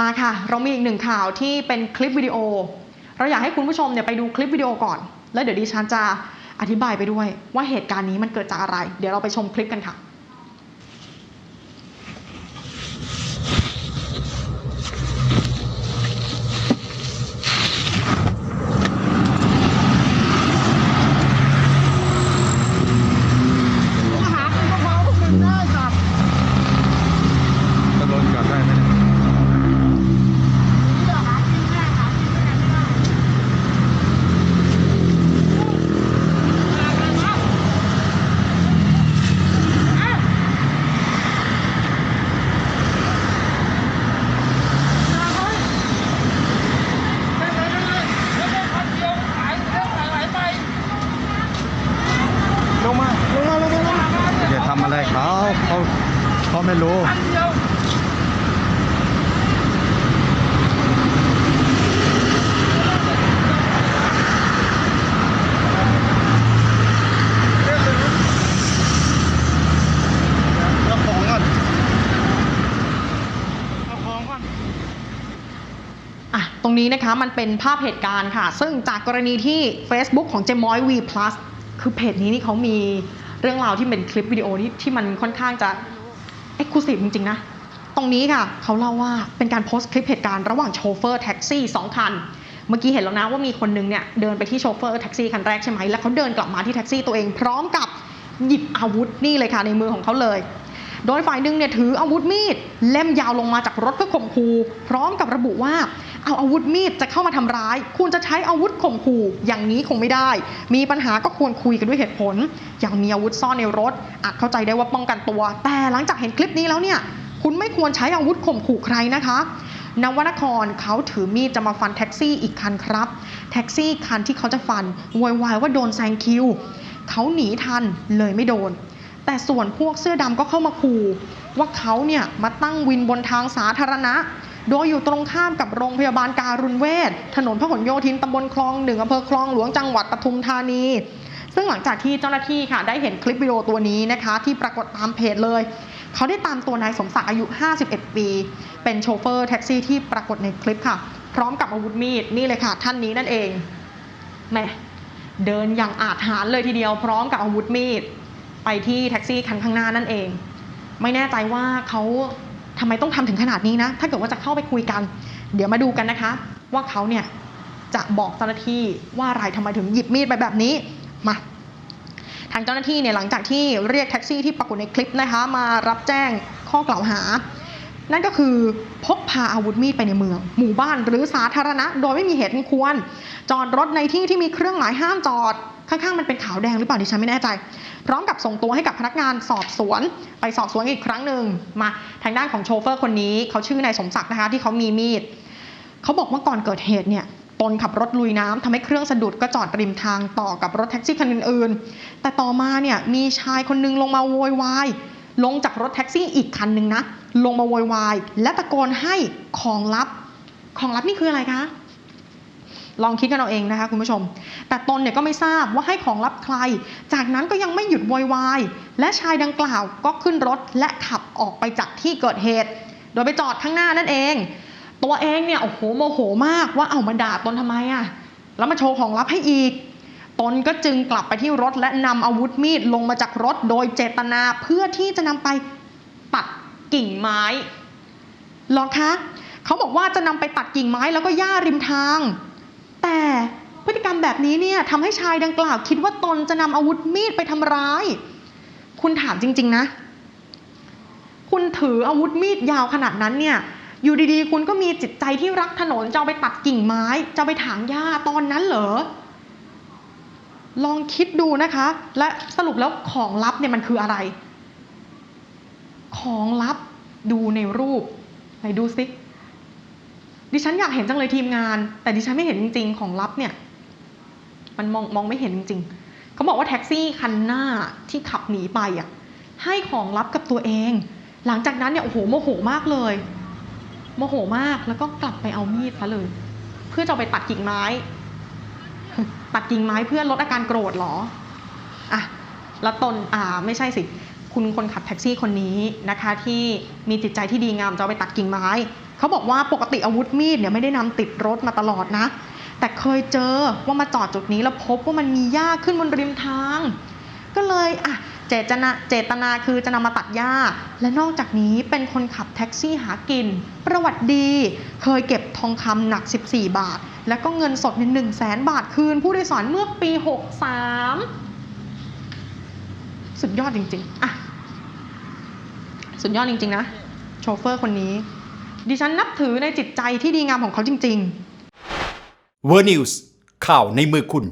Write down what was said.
มาค่ะ เรามีอีกหนึ่งข่าวที่เป็นคลิปวิดีโอ เราอยากให้คุณผู้ชมเนี่ยไปดูคลิปวิดีโอก่อน แล้วเดี๋ยวดิฉันจะอธิบายไปด้วยว่าเหตุการณ์นี้มันเกิดจากอะไร เดี๋ยวเราไปชมคลิปกันค่ะ หาเป็นมะพร้าวพวกมึงได้ครับ จะโดนจับได้ไหมเนี่ย นี่เหรอหากินไม่ได้หากินไม่ได้ไม่ได้มากันครับอะมาเฮ้ยได้เลยได้เลยแล้วได้พันเดียวขายเรื่องหลายๆใบ ล งมาลงมาลงมาลงมาอย่าทำอะไรเขาเขาเขาไม่รู้พันเดียวเอาของก่อนเอาของก่อนอะตรงนี้นะคะมันเป็นภาพเหตุการณ์ค่ะ ซึ่งจากกรณีที่ Facebook ของ j m o y V Plus คือเพจนี้นี่เขามีเรื่องราวที่เป็นคลิปวิดีโอที่ที่มันค่อนข้างจะเอ็กซ์ clusive จริงๆนะ ตรงนี้ค่ะเขาเล่าว่าเป็นการโพสต์คลิปเหตุการณ์ระหว่างโชเฟอร์แท็กซี่สองคัน เมื่อกี้เห็นแล้วนะว่ามีคนนึงเนี่ยเดินไปที่โชเฟอร์แท็กซี่คันแรกใช่ไหมแล้วเขาเดินกลับมาที่แท็กซี่ตัวเองพร้อมกับหยิบอาวุธนี่เลยค่ะในมือของเขาเลย โดยฝ่ายหนึ่งเนี่ยถืออาวุธมีดเล่มยาวลงมาจากรถเพื่อข่มขู่พร้อมกับระบุว่าเอาอาวุธมีดจะเข้ามาทำร้าย คุณจะใช้อาวุธข่มขู่อย่างนี้คงไม่ได้ มีปัญหาก็ควรคุยกันด้วยเหตุผล อย่างมีอาวุธซ่อนในรถอาจเข้าใจได้ว่าป้องกันตัว แต่หลังจากเห็นคลิปนี้แล้วเนี่ยคุณไม่ควรใช้อาวุธข่มขู่ใครนะคะนวนครเขาถือมีดจะมาฟันแท็กซี่อีกคันครับ แท็กซี่คันที่เขาจะฟันโวยวายว่าโดนแซงคิว เขาหนีทันเลยไม่โดน แต่ส่วนพวกเสื้อดำก็เข้ามาขู่ว่าเขาเนี่ยมาตั้งวินบนทางสาธารณะ โดยอยู่ตรงข้ามกับโรงพยาบาลการุณเวชถนนพหลโยธินตำบลคลองหนึ่งอำเภอคลองหลวงจังหวัดปทุมธานี ซึ่งหลังจากที่เจ้าหน้าที่ค่ะ ได้เห็นคลิปวิดีโอตัวนี้นะคะ ที่ปรากฏตามเพจเลย เขาได้ตามตัวนายสมศักดิ์อายุ 51 ปี เป็นโชเฟอร์แท็กซี่ที่ปรากฏในคลิปค่ะ พร้อมกับอาวุธมีดนี่เลยค่ะ ท่านนี้นั่นเองแหมเดินอย่างอาจหาญเลยทีเดียวพร้อมกับอาวุธมีด ไปที่แท็กซี่คันข้างหน้านั่นเอง ไม่แน่ใจว่าเขาทำไมต้องทำถึงขนาดนี้นะ ถ้าเกิดว่าจะเข้าไปคุยกัน เดี๋ยวมาดูกันนะคะ ว่าเขาเนี่ยจะบอกเจ้าหน้าที่ว่าอะไรทำไมถึงหยิบมีดไปแบบนี้มาทางเจ้าหน้าที่เนี่ยหลังจากที่เรียกแท็กซี่ที่ปรากฏในคลิปนะคะ มารับแจ้งข้อกล่าวหา นั่นก็คือพกพาอาวุธมีดไปในเมือง หมู่บ้านหรือสาธารณะ โดยไม่มีเหตุอันควร จอดรถในที่ที่มีเครื่องหมายห้ามจอด ข้างๆมันเป็นขาวแดงหรือเปล่าดิฉันไม่แน่ใจ พร้อมกับส่งตัวให้กับพนักงานสอบสวน ไปสอบสวนอีกครั้งหนึ่งมาทางด้านของโชเฟอร์คนนี้เขาชื่อนายสมศักดิ์นะคะที่เขามีมีดเขาบอกว่าก่อนเกิดเหตุเนี่ยตนขับรถลุยน้ำทำให้เครื่องสะดุดก็จอดริมทางต่อกับรถแท็กซี่คันอื่นๆ แต่ต่อมาเนี่ยมีชายคนนึงลงมาโวยวายลงจากรถแท็กซี่อีกคันหนึ่งนะ ลงมาโวยวายและตะโกนให้ของลับ ของลับนี่คืออะไรคะ ลองคิดกันเอาเองนะคะคุณผู้ชม แต่ตนเนี่ยก็ไม่ทราบว่าให้ของลับใคร จากนั้นก็ยังไม่หยุดโวยวาย และชายดังกล่าวก็ขึ้นรถและขับออกไปจากที่เกิดเหตุ โดยไปจอดข้างหน้านั่นเอง ตัวเองเนี่ยโอ้โหโมโหมากว่าเอามาด่าตนทำไมอะแล้วมาโชว์ของลับให้อีก ตนก็จึงกลับไปที่รถและนำอาวุธมีดลงมาจากรถโดยเจตนาเพื่อที่จะนำไปตัดกิ่งไม้หรอคะเขาบอกว่าจะนำไปตัดกิ่งไม้แล้วก็หญ้าริมทาง แต่พฤติกรรมแบบนี้เนี่ยทำให้ชายดังกล่าว คิดว่าตนจะนำอาวุธมีดไปทำร้าย คุณถามจริง ๆ นะ คุณถืออาวุธมีดยาวขนาดนั้นเนี่ย อยู่ดีๆ คุณก็มีจิตใจที่รักถนนจะไปตัดกิ่งไม้ จะไปถางหญ้าตอนนั้นเหรอ ลองคิดดูนะคะ และสรุปแล้วของลับเนี่ยมันคืออะไร ของลับดูในรูปไหนดูสิ ดิฉันอยากเห็นจังเลยทีมงาน แต่ดิฉันไม่เห็นจริง ๆ ของลับเนี่ย มันมองมองไม่เห็นจริงๆเขาบอกว่าแท็กซี่คันหน้าที่ขับหนีไปอะให้ของลับกับตัวเอง หลังจากนั้นเนี่ยโอ้โหโมโหมากเลยโมโหมากแล้วก็กลับไปเอามีดซะเลย เพื่อจะไปตัดกิ่งไม้ ตัดกิ่งไม้เพื่อลดอาการโกรธเหรออะแล้วตนอ่าไม่ใช่สิคุณคนขับแท็กซี่คนนี้นะคะ ที่มีจิตใจที่ดีงามจะไปตัดกิ่งไม้ เขาบอกว่าปกติอาวุธมีดเนี่ยไม่ได้นำติดรถมาตลอดนะ แต่เคยเจอว่ามาจอดจุดนี้แล้วพบว่ามันมีหญ้าขึ้นบนริมทาง ก็เลยอะเจตนาเจตนาคือจะนำมาตัดหญ้า และนอกจากนี้เป็นคนขับแท็กซี่หากิน ประวัติดี เคยเก็บทองคำหนัก 14 บาท แล้วก็เงินสดใน1 0 0 0 0แสนบาทคืน ผู้โดยสารเมื่อปี 63 สุดยอดจริงๆ อะ สุดยอดจริงๆนะ โชเฟอร์คนนี้ ดิฉันนับถือในจิตใจที่ดีงามของเขาจริงๆเวอร์นิวส์ข่าวในมือคุณ